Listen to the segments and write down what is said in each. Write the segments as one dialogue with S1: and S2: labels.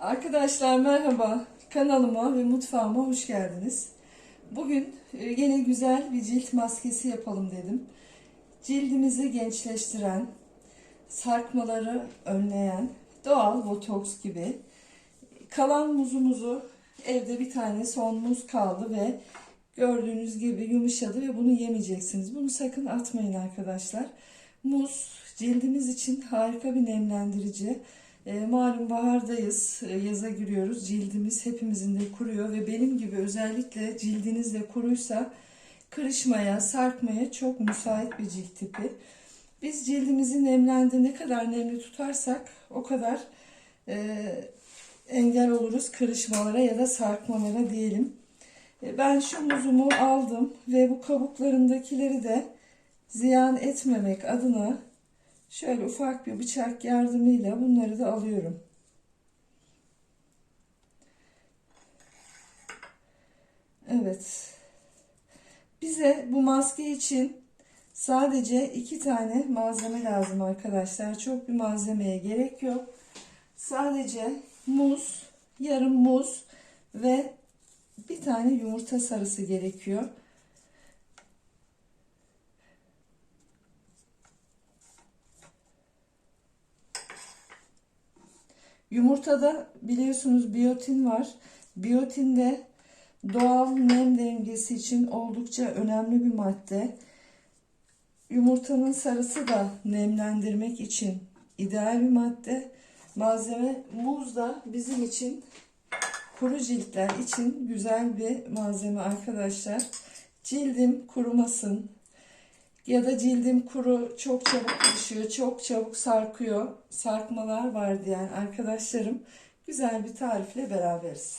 S1: Arkadaşlar merhaba. Kanalıma ve mutfağıma hoş geldiniz. Bugün e, yine güzel bir cilt maskesi yapalım dedim. Cildimizi gençleştiren, sarkmaları önleyen, doğal botoks gibi. Kalan muzumuzu evde bir tane son muz kaldı ve gördüğünüz gibi yumuşadı ve bunu yemeyeceksiniz. Bunu sakın atmayın arkadaşlar. Muz cildimiz için harika bir nemlendirici. E, malum bahardayız, e, yaza giriyoruz. Cildimiz hepimizin de kuruyor ve benim gibi özellikle cildiniz de kuruysa kırışmaya, sarkmaya çok müsait bir cilt tipi. Biz cildimizi nemlendi ne kadar nemli tutarsak o kadar e, engel oluruz kırışmalara ya da sarkmalara diyelim. E, ben şu muzumu aldım ve bu kabuklarındakileri de ziyan etmemek adına Şöyle ufak bir bıçak yardımıyla bunları da alıyorum. Evet. Bize bu maske için sadece iki tane malzeme lazım arkadaşlar. Çok bir malzemeye gerek yok. Sadece muz, yarım muz ve bir tane yumurta sarısı gerekiyor. Yumurtada biliyorsunuz biyotin var. Biyotin de doğal nem dengesi için oldukça önemli bir madde. Yumurtanın sarısı da nemlendirmek için ideal bir madde. Malzeme muz da bizim için kuru ciltler için güzel bir malzeme arkadaşlar. Cildim kurumasın, ya da cildim kuru, çok çabuk kuruşuyor, çok çabuk sarkıyor, sarkmalar var diyen arkadaşlarım güzel bir tarifle beraberiz.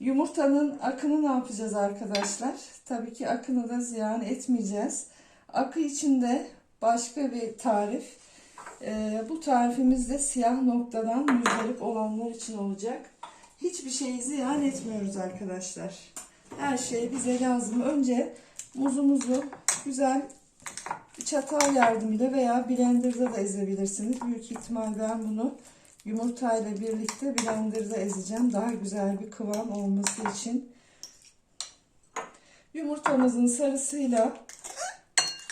S1: Yumurtanın akını ne yapacağız arkadaşlar? Tabii ki akını da ziyan etmeyeceğiz. Akı içinde başka bir tarif. Ee, bu tarifimizde siyah noktadan müzdarip olanlar için olacak. Hiçbir şeyi ziyan etmiyoruz arkadaşlar. Her şey bize lazım. Önce muzumuzu güzel çatal yardımıyla veya blenderda da ezebilirsiniz. Büyük ihtimal ben bunu yumurtayla birlikte blenderda ezeceğim. Daha güzel bir kıvam olması için. Yumurtamızın sarısıyla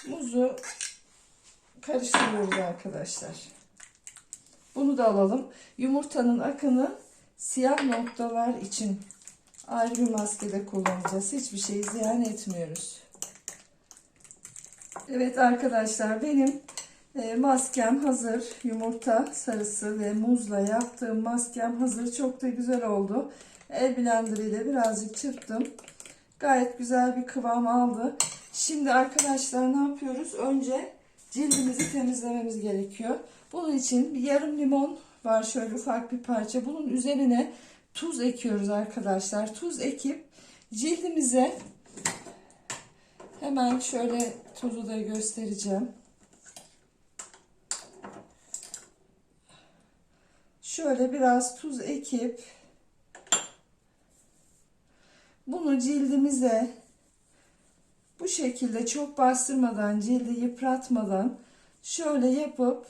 S1: muzu karıştırıyoruz arkadaşlar. Bunu da alalım. Yumurtanın akını siyah noktalar için ayrı bir maskede kullanacağız. Hiçbir şeyi ziyan etmiyoruz. Evet arkadaşlar benim e, maskem hazır. Yumurta sarısı ve muzla yaptığım maskem hazır. Çok da güzel oldu. El blender ile birazcık çırptım. Gayet güzel bir kıvam aldı. Şimdi arkadaşlar ne yapıyoruz? Önce cildimizi temizlememiz gerekiyor. Bunun için bir yarım limon var şöyle ufak bir parça. Bunun üzerine tuz ekiyoruz arkadaşlar. Tuz ekip cildimize hemen şöyle tuzu da göstereceğim. Şöyle biraz tuz ekip bunu cildimize bu şekilde çok bastırmadan cildi yıpratmadan şöyle yapıp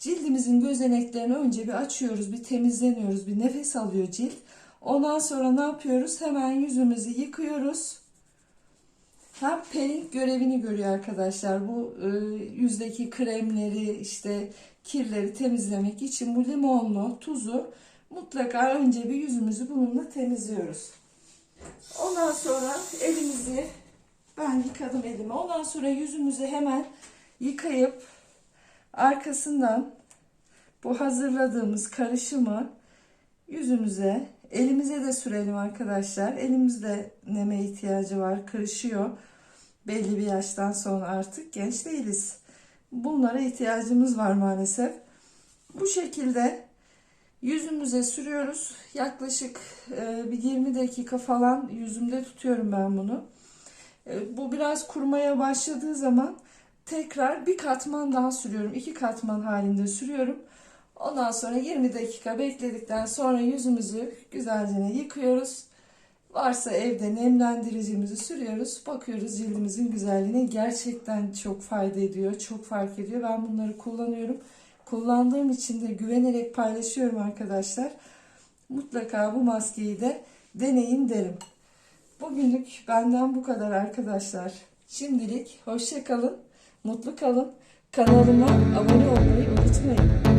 S1: Cildimizin gözeneklerini önce bir açıyoruz, bir temizleniyoruz, bir nefes alıyor cilt. Ondan sonra ne yapıyoruz? Hemen yüzümüzü yıkıyoruz. Hem peeling görevini görüyor arkadaşlar. Bu e, yüzdeki kremleri, işte kirleri temizlemek için bu limonlu tuzu mutlaka önce bir yüzümüzü bununla temizliyoruz. Ondan sonra elimizi ben yıkadım elimi. Ondan sonra yüzümüzü hemen yıkayıp Arkasından bu hazırladığımız karışımı yüzümüze, elimize de sürelim arkadaşlar. Elimizde neme ihtiyacı var, kırışıyor. Belli bir yaştan sonra artık genç değiliz. Bunlara ihtiyacımız var maalesef. Bu şekilde yüzümüze sürüyoruz. Yaklaşık e, bir 20 dakika falan yüzümde tutuyorum ben bunu. E, bu biraz kurumaya başladığı zaman tekrar bir katman daha sürüyorum. iki katman halinde sürüyorum. Ondan sonra 20 dakika bekledikten sonra yüzümüzü güzelce yıkıyoruz. Varsa evde nemlendiricimizi sürüyoruz. Bakıyoruz cildimizin güzelliğine. Gerçekten çok fayda ediyor. Çok fark ediyor. Ben bunları kullanıyorum. Kullandığım için de güvenerek paylaşıyorum arkadaşlar. Mutlaka bu maskeyi de deneyin derim. Bugünlük benden bu kadar arkadaşlar. Şimdilik hoşça kalın, mutlu kalın. Kanalıma abone olmayı unutmayın.